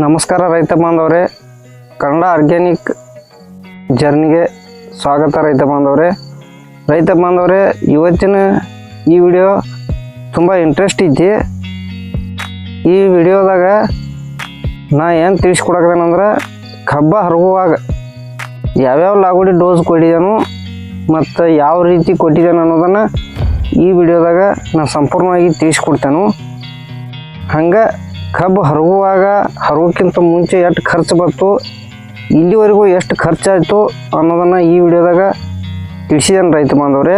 ನಮಸ್ಕಾರ ರೈತ ಬಾಂಧವರೇ. ಕನ್ನಡ ಆರ್ಗ್ಯಾನಿಕ್ ಜರ್ನಿಗೆ ಸ್ವಾಗತ ರೈತ ಬಾಂಧವರೇ. ರೈತ ಬಾಂಧವರೇ, ಇವತ್ತಿನ ಈ ವಿಡಿಯೋ ತುಂಬ ಇಂಟ್ರೆಸ್ಟ್ ಐತಿ ಈ ವಿಡಿಯೋದಾಗ ನಾ ಏನು ತಿಳಿಸ್ಕೊಡಕ್ಕೇನಂದ್ರೆ ಕಬ್ಬ ಹರಗುವಾಗ ಯಾವ್ಯಾವ ಲಾಗುಡಿ ಡೋಸ್ ಕೊಟ್ಟಿದ್ದಾನು ಮತ್ತು ಯಾವ ರೀತಿ ಕೊಟ್ಟಿದ್ದಾನೆ ಅನ್ನೋದನ್ನು ಈ ವಿಡಿಯೋದಾಗ ನಾನು ಸಂಪೂರ್ಣವಾಗಿ ತಿಳಿಸ್ಕೊಡ್ತೇನೆ. ಹಂಗೆ ಕಬ್ಬು ಹರಗುವಾಗ ಹರಗೋಕ್ಕಿಂತ ಮುಂಚೆ ಎಷ್ಟು ಖರ್ಚು ಬಂತು, ಇಲ್ಲಿವರೆಗೂ ಎಷ್ಟು ಖರ್ಚಾಯಿತು ಅನ್ನೋದನ್ನು ಈ ವಿಡಿಯೋದಾಗ ತಿಳಿಸಿದ್ದೇನೆ ರೈತ ಬಾಂಧವ್ರೆ.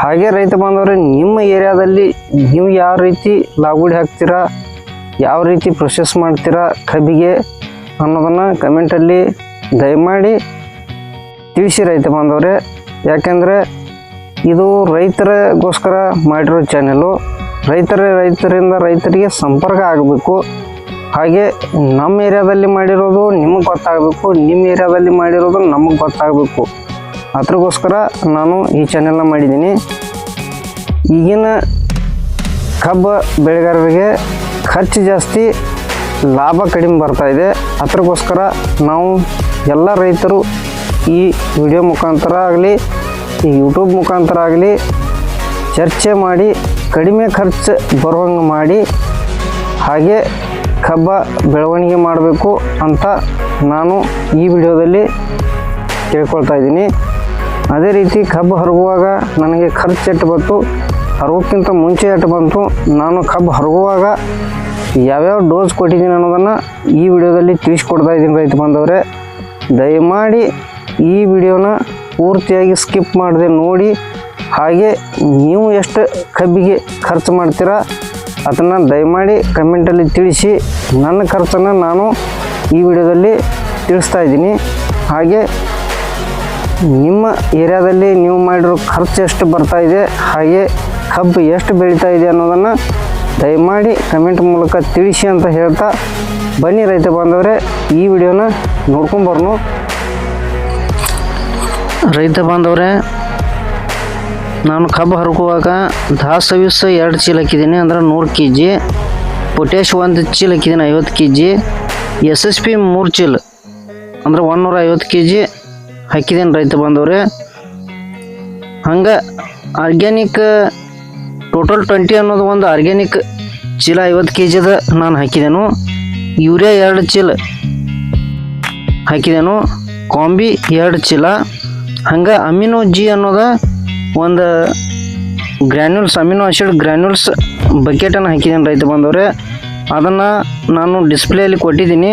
ಹಾಗೆ ರೈತ ಬಾಂಧವ್ರೆ, ನಿಮ್ಮ ಏರಿಯಾದಲ್ಲಿ ನೀವು ಯಾವ ರೀತಿ ಲಾಗುಡಿ ಹಾಕ್ತೀರಾ, ಯಾವ ರೀತಿ ಪ್ರೊಸೆಸ್ ಮಾಡ್ತೀರಾ ಕಬ್ಬಿಗೆ ಅನ್ನೋದನ್ನು ಕಮೆಂಟಲ್ಲಿ ದಯಮಾಡಿ ತಿಳಿಸಿ ರೈತ ಬಾಂಧವ್ರೆ. ಯಾಕೆಂದರೆ ಇದು ರೈತರಿಗೋಸ್ಕರ ಮಾಡಿರೋ ಚಾನೆಲು ರೈತರ ರೈತರಿಂದ ರೈತರಿಗೆ ಸಂಪರ್ಕ ಆಗಬೇಕು. ಹಾಗೆ ನಮ್ಮ ಏರಿಯಾದಲ್ಲಿ ಮಾಡಿರೋದು ನಿಮಗೆ ಗೊತ್ತಾಗಬೇಕು, ನಿಮ್ಮ ಏರಿಯಾದಲ್ಲಿ ಮಾಡಿರೋದು ನಮಗೆ ಗೊತ್ತಾಗಬೇಕು. ಅದ್ರಗೋಸ್ಕರ ನಾನು ಈ ಚಾನೆಲ್ನ ಮಾಡಿದ್ದೀನಿ. ಈಗಿನ ಕಬ್ಬು ಬೆಳೆಗಾರರಿಗೆ ಖರ್ಚು ಜಾಸ್ತಿ, ಲಾಭ ಕಡಿಮೆ ಬರ್ತಾ ಇದೆ. ಅದಕ್ಕೋಸ್ಕರ ನಾವು ಎಲ್ಲ ರೈತರು ಈ ವಿಡಿಯೋ ಮುಖಾಂತರ ಆಗಲಿ, ಈ ಯೂಟ್ಯೂಬ್ ಮುಖಾಂತರ ಆಗಲಿ ಚರ್ಚೆ ಮಾಡಿ ಕಡಿಮೆ ಖರ್ಚು ಬರುವಂಗೆ ಮಾಡಿ ಹಾಗೆ ಕಬ್ಬ ಬೆಳವಣಿಗೆ ಮಾಡಬೇಕು ಅಂತ ನಾನು ಈ ವಿಡಿಯೋದಲ್ಲಿ ತಿಳ್ಕೊಳ್ತಾ ಇದ್ದೀನಿ. ಅದೇ ರೀತಿ ಕಬ್ಬು ಹರಗುವಾಗ ನನಗೆ ಖರ್ಚು ಎಟ್ಟು ಬಂತು, ಹರಗೋಕ್ಕಿಂತ ಮುಂಚೆ ಎಟ್ಟು ಬಂತು, ನಾನು ಕಬ್ಬು ಹರಗುವಾಗ ಯಾವ್ಯಾವ ಡೋಸ್ ಕೊಟ್ಟಿದ್ದೀನಿ ಅನ್ನೋದನ್ನು ಈ ವಿಡಿಯೋದಲ್ಲಿ ತಿಳಿಸ್ಕೊಡ್ತಾ ಇದ್ದೀನಿ ರೈತ ಬಂದವರೇ ದಯಮಾಡಿ ಈ ವಿಡಿಯೋನ ಪೂರ್ತಿಯಾಗಿ ಸ್ಕಿಪ್ ಮಾಡದೆ ನೋಡಿ ಹಾಗೆ ನೀವು ಎಷ್ಟು ಕಬ್ಬಿಗೆ ಖರ್ಚು ಮಾಡ್ತೀರಾ ಅದನ್ನು ದಯಮಾಡಿ ಕಮೆಂಟಲ್ಲಿ ತಿಳಿಸಿ. ನನ್ನ ಖರ್ಚನ್ನು ನಾನು ಈ ವಿಡಿಯೋದಲ್ಲಿ ತಿಳಿಸ್ತಾ ಇದ್ದೀನಿ. ಹಾಗೆ ನಿಮ್ಮ ಏರಿಯಾದಲ್ಲಿ ನೀವು ಮಾಡಿರೋ ಖರ್ಚು ಎಷ್ಟು ಬರ್ತಾ ಇದೆ, ಹಾಗೆ ಕಬ್ಬು ಎಷ್ಟು ಬೆಳೀತಾ ಇದೆ ಅನ್ನೋದನ್ನು ದಯಮಾಡಿ ಕಮೆಂಟ್ ಮೂಲಕ ತಿಳಿಸಿ ಅಂತ ಹೇಳ್ತಾ ಬನ್ನಿ ರೈತ ಬಾಂಧವರೇ, ಈ ವಿಡಿಯೋನ ನೋಡ್ಕೊಂಬರ್ನು ರೈತ ಬಾಂಧವರೇ ನಾನು ಕಬ್ಬು ಹರ್ಕುವಾಗ ದಾಸವಿಸ ಎರಡು ಚೀಲ ಹಾಕಿದ್ದೀನಿ ಅಂದ್ರೆ ನೂರು ಕೆ ಜಿ ಪೊಟ್ಯಾಶ್ ಒಂದು ಚೀಲ ಹಾಕಿದ್ದೀನಿ ಐವತ್ತು K G S S P ಮೂರು ಚೀಲ, ಅಂದ್ರೆ ಒಂದೂರ ಐವತ್ತು ಕೆ ಜಿ ಹಾಕಿದ್ದೀನಿ ರೈತ ಬಂದವ್ರೆ. ಹಂಗೆ ಆರ್ಗ್ಯಾನಿಕ್ ಟೋಟಲ್ ಟ್ವೆಂಟಿ ಅನ್ನೋದು ಒಂದು ಆರ್ಗ್ಯಾನಿಕ್ ಚೀಲ ಐವತ್ತು ಕೆ ಜಿದ ನಾನು ಹಾಕಿದೆನು. ಯೂರಿಯಾ ಎರಡು ಚೀಲ ಹಾಕಿದೆನು. ಕಾಂಬಿ ಎರಡು ಚೀಲ. ಹಂಗೆ ಅಮಿನೋ ಜಿ ಅನ್ನೋದ ಒಂದು ಗ್ರ್ಯಾನ್ಯೂಲ್ಸ್ ಅಮಿನೋ ಆಸಿಡ್ ಗ್ರ್ಯಾನ್ಯೂಲ್ಸ್ ಬಕೆಟನ್ನು ಹಾಕಿದ್ದೀನಿ ರೈತ ಬಂದವ್ರೆ? ಅದನ್ನು ನಾನು ಡಿಸ್ಪ್ಲೇಯಲ್ಲಿ ಕೊಟ್ಟಿದ್ದೀನಿ.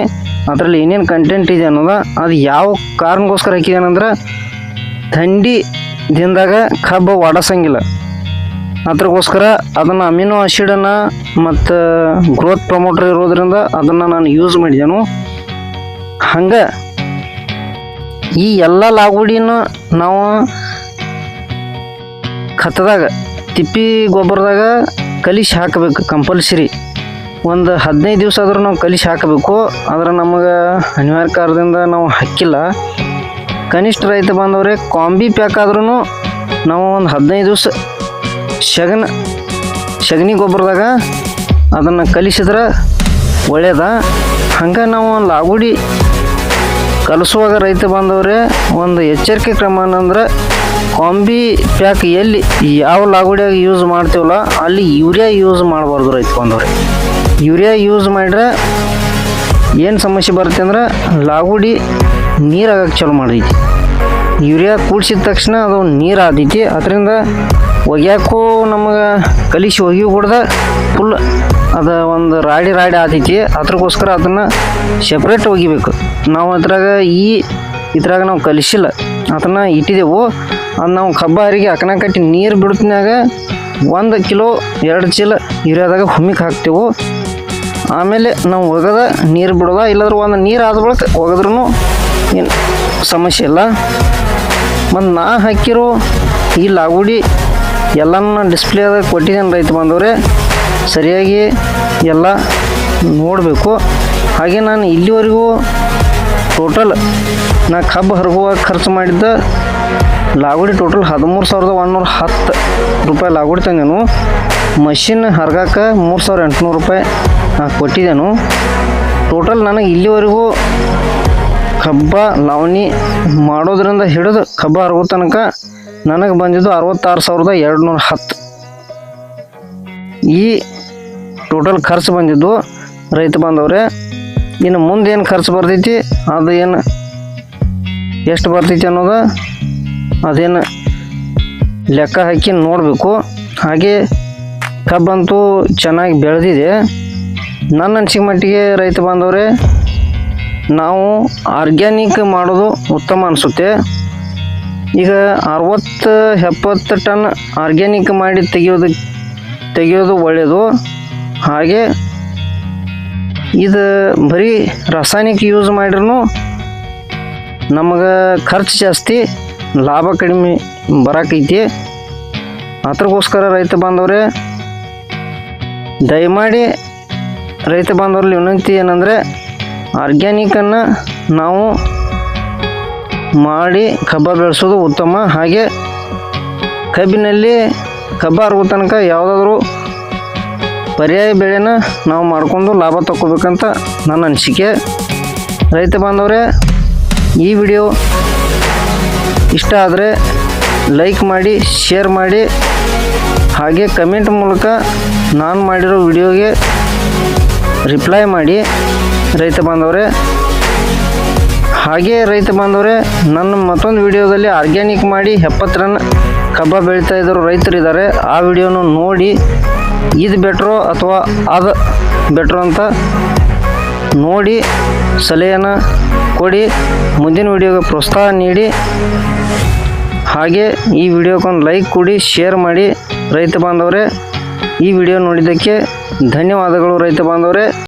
ಅದರಲ್ಲಿ ಏನೇನು ಕಂಟೆಂಟ್ ಇದೆ ಅನ್ನೋದು, ಅದು ಯಾವ ಕಾರಣಕ್ಕೋಸ್ಕರ ಹಾಕಿದ್ದೇನೆಂದ್ರೆ ಥಂಡಿ ದಿನದಾಗ ಕಬ್ಬು ಒಡಸಂಗಿಲ್ಲ ಅದಕ್ಕೋಸ್ಕರ ಅದನ್ನು ಅಮಿನೋ ಆಸಿಡನ್ನು ಮತ್ತು ಗ್ರೋತ್ ಪ್ರಮೋಟರ್ ಇರೋದ್ರಿಂದ ಅದನ್ನು ನಾನು ಯೂಸ್ ಮಾಡಿದೆನು. ಹಂಗೆ ಈ ಎಲ್ಲ ಲಾಗುಡಿನ ನಾವು ಖತ್ತದಾಗ ತಿಪ್ಪಿ ಗೊಬ್ಬರದಾಗ ಕಲಿಸಿ ಹಾಕಬೇಕು ಕಂಪಲ್ಸರಿ ಒಂದು ಹದಿನೈದು ದಿವಸ ಆದರೂ ನಾವು ಕಲಿಸಿ ಹಾಕಬೇಕು. ಆದರೆ ನಮಗೆ ಅನಿವಾರ್ಯ ಕಾರಣದಿಂದ ನಾವು ಹಾಕಿಲ್ಲ. ಕನಿಷ್ಠ ರೈತ ಬಂದವ್ರೆ ಕಾಂಬಿ ಪ್ಯಾಕ್ ಆದ್ರೂ ನಾವು ಒಂದು ಹದಿನೈದು ದಿವಸ ಶಗನ್ ಸಗಣಿ ಗೊಬ್ಬರದಾಗ ಅದನ್ನು ಕಲಿಸಿದ್ರೆ ಒಳ್ಳೆಯದ ಹಂಗೆ ನಾವು ಲಾಗುಡಿ ಕಲಿಸುವಾಗ ರೈತ ಬಾಂಧವ್ರೆ ಒಂದು ಎಚ್ಚರಿಕೆ ಕ್ರಮ ಏನಂದ್ರೆ ಕಾಂಬಿ ಪ್ಯಾಕ್ ಎಲ್ಲಿ ಯಾವ ಲಾಗುಡಿಯಾಗ ಯೂಸ್ ಮಾಡ್ತೀವಲ್ಲ, ಅಲ್ಲಿ ಯೂರಿಯಾ ಯೂಸ್ ಮಾಡಬಾರ್ದು ರೈತ ಬಾಂಧವ್ರೆ ಯೂರಿಯಾ ಯೂಸ್ ಮಾಡಿದ್ರೆ ಏನು ಸಮಸ್ಯೆ ಬರುತ್ತೆ ಅಂದ್ರೆ ಲಾಗುಡಿ ನೀರಾಗಕ್ಕೆ ಚಾಲು ಮಾಡೈತಿ ಯೂರಿಯಾ ಕೂಡ್ಸಿದ ತಕ್ಷಣ ಅದು ನೀರು ಆದೈತಿ ಅದರಿಂದ ಒಗ್ಯಾಕೂ ನಮಗೆ ಕಲಿಸಿ ಒಗಿ ಹೊಡೆದ ಫುಲ್ ಅದು ಒಂದು ರಾಡಿ ರಾಡಿ ಆದೈತಿ ಅದಕ್ಕೋಸ್ಕರ ಅದನ್ನು ಸೆಪ್ರೇಟ್ ಒಗಿಬೇಕು. ನಾವು ಅದ್ರಾಗ ಈ ಇದ್ರಾಗ ನಾವು ಕಲಿಸಿಲ್ಲ. ಅದನ್ನು ಇಟ್ಟಿದ್ದೆವು ಅದು ನಾವು ಕಬ್ಬ ಹರಿಗೆ ಅಕನ ಕಟ್ಟಿ ನೀರು ಬಿಡ್ತಿನಾಗ ಒಂದು ಕಿಲೋ ಎರಡು ಚೀಲ ಯೂರಿಯಾದಾಗ ಹುಮ್ಮಿಗೆ ಹಾಕ್ತೇವೆ. ಆಮೇಲೆ ನಾವು ಒಗದ ನೀರು ಬಿಡೋದ, ಇಲ್ಲಾಂದ್ರೆ ಒಂದು ನೀರು ಆದ ಬಳಿಕ ಒಗದ್ರೂ ಏನು ಸಮಸ್ಯೆ ಇಲ್ಲ. ಮತ್ತು ನಾ ಹಾಕಿರೋ ಈ ಲಾಗುಡಿ ಎಲ್ಲನೂ ಡಿಸ್ಪ್ಲೇದಾಗ ಕೊಟ್ಟಿದ್ದೇನೆ ರೈತ ಬಂದವರೇ ಸರಿಯಾಗಿ ಎಲ್ಲ ನೋಡಬೇಕು. ಹಾಗೆ ನಾನು ಇಲ್ಲಿವರೆಗೂ ಟೋಟಲ್ ನಾ ಕಬ್ಬು ಹರಗುವಾಗ ಖರ್ಚು ಮಾಡಿದ್ದ ಲಾಗುಡಿ ಟೋಟಲ್ ಹದಿಮೂರು ಸಾವಿರದ ಒಂದುನೂರ ಹತ್ತು ರೂಪಾಯಿ ಲಾಗುಡಿ ತಂದೆನು. ಮಷಿನ್ ಹರ್ಗಾಕ ಮೂರು ಸಾವಿರ ಎಂಟುನೂರು ರೂಪಾಯಿ ನಾ ಕೊಟ್ಟಿದ್ದೆನು. ಟೋಟಲ್ ನನಗೆ ಇಲ್ಲಿವರೆಗೂ ಕಬ್ಬ ಲಾವಣಿ ಮಾಡೋದ್ರಿಂದ ಹಿಡಿದು ಕಬ್ಬ ಹರಗೋ ತನಕ ನನಗೆ ಬಂದಿದ್ದು ಅರವತ್ತಾರು ಸಾವಿರದ ಎರಡು ನೂರ ಹತ್ತು. ಈ ಟೋಟಲ್ ಖರ್ಚು ಬಂದಿದ್ದು ರೈತ ಬಾಂಧವ್ರೆ ಇನ್ನು ಮುಂದೆ ಏನು ಖರ್ಚು ಬರ್ತೈತಿ? ಅದು ಏನು ಎಷ್ಟು ಬರ್ತೈತಿ ಅನ್ನೋದು ಅದೇನು ಲೆಕ್ಕ ಹಾಕಿ ನೋಡಬೇಕು. ಹಾಗೆ ಕಬ್ಬಂತೂ ಚೆನ್ನಾಗಿ ಬೆಳೆದಿದೆ. ನನ್ನ ಅನಿಸಿಕೆ ಮಟ್ಟಿಗೆ ರೈತ ಬಾಂಧವರೇ, ನಾವು ಆರ್ಗ್ಯಾನಿಕ್ ಮಾಡೋದು ಉತ್ತಮ ಅನಿಸುತ್ತೆ. ಈಗ ಅರವತ್ತು, ಎಪ್ಪತ್ತು ಟನ್ ಆರ್ಗ್ಯಾನಿಕ್ ಮಾಡಿ ತೆಗಿಯೋದು ತೆಗೆಯೋದು ಒಳ್ಳೆಯದು ಹಾಗೆ ಇದು ಬರೀ ರಾಸಾಯನಿಕ ಯೂಸ್ ಮಾಡಿರೂ ನಮಗೆ ಖರ್ಚು ಜಾಸ್ತಿ, ಲಾಭ ಕಡಿಮೆ ಬರಾಕೈತಿ. ಅದಕ್ಕೋಸ್ಕರ ರೈತ ಬಾಂಧವರೇ, ದಯಮಾಡಿ ರೈತ ಬಾಂಧವರಲ್ಲಿ ವಿನಂತಿ ಏನಂದರೆ ಆರ್ಗ್ಯಾನಿಕನ್ನು ನಾವು ಮಾಡಿ ಕಬ್ಬ ಬೆಳೆಸೋದು ಉತ್ತಮ. ಹಾಗೆ ಕಬ್ಬಿನಲ್ಲಿ ಕಬ್ಬ ಹರಗೋ ತನಕ ಯಾವುದಾದ್ರೂ ಪರ್ಯಾಯ ಬೆಳೆನ ನಾವು ಮಾಡ್ಕೊಂಡು ಲಾಭ ತಗೋಬೇಕಂತ ನನ್ನ ಅನಿಸಿಕೆ. ರೈತ ಬಾಂಧವರೇ, ಈ ವಿಡಿಯೋ ಇಷ್ಟ ಆದರೆ ಲೈಕ್ ಮಾಡಿ, ಶೇರ್ ಮಾಡಿ, ಹಾಗೆ ಕಮೆಂಟ್ ಮೂಲಕ ನಾನು ಮಾಡಿರೋ ವಿಡಿಯೋಗೆ ರಿಪ್ಲೈ ಮಾಡಿ ರೈತ ಬಾಂಧವರೇ. ಹಾಗೆ ರೈತ ಬಾಂಧವರೇ, ನನ್ನ ಮತ್ತೊಂದು ವಿಡಿಯೋದಲ್ಲಿ ಆರ್ಗ್ಯಾನಿಕ್ ಮಾಡಿ ಎಪ್ಪತ್ತು ರನ್ ಕಬ್ಬ ಬೆಳೀತಾ ಇದ್ದರು ರೈತರಿದ್ದಾರೆ, ಆ ವಿಡಿಯೋನು ನೋಡಿ ಇದು ಬೆಟ್ರೋ ಅಥವಾ ಅದು ಬೆಟ್ರೋ ಅಂತ ನೋಡಿ ಸಲಹೆಯನ್ನು ಕೊಡಿ, ಮುಂದಿನ ವಿಡಿಯೋಗೆ ಪ್ರೋತ್ಸಾಹ ನೀಡಿ. ಹಾಗೆ ಈ ವಿಡಿಯೋಕ್ಕೊಂದು ಲೈಕ್ ಕೊಡಿ, ಶೇರ್ ಮಾಡಿ ರೈತ ಬಾಂಧವರೇ. ಈ ವಿಡಿಯೋ ನೋಡಿದ್ದಕ್ಕೆ ಧನ್ಯವಾದಗಳು ರೈತ ಬಾಂಧವರೇ.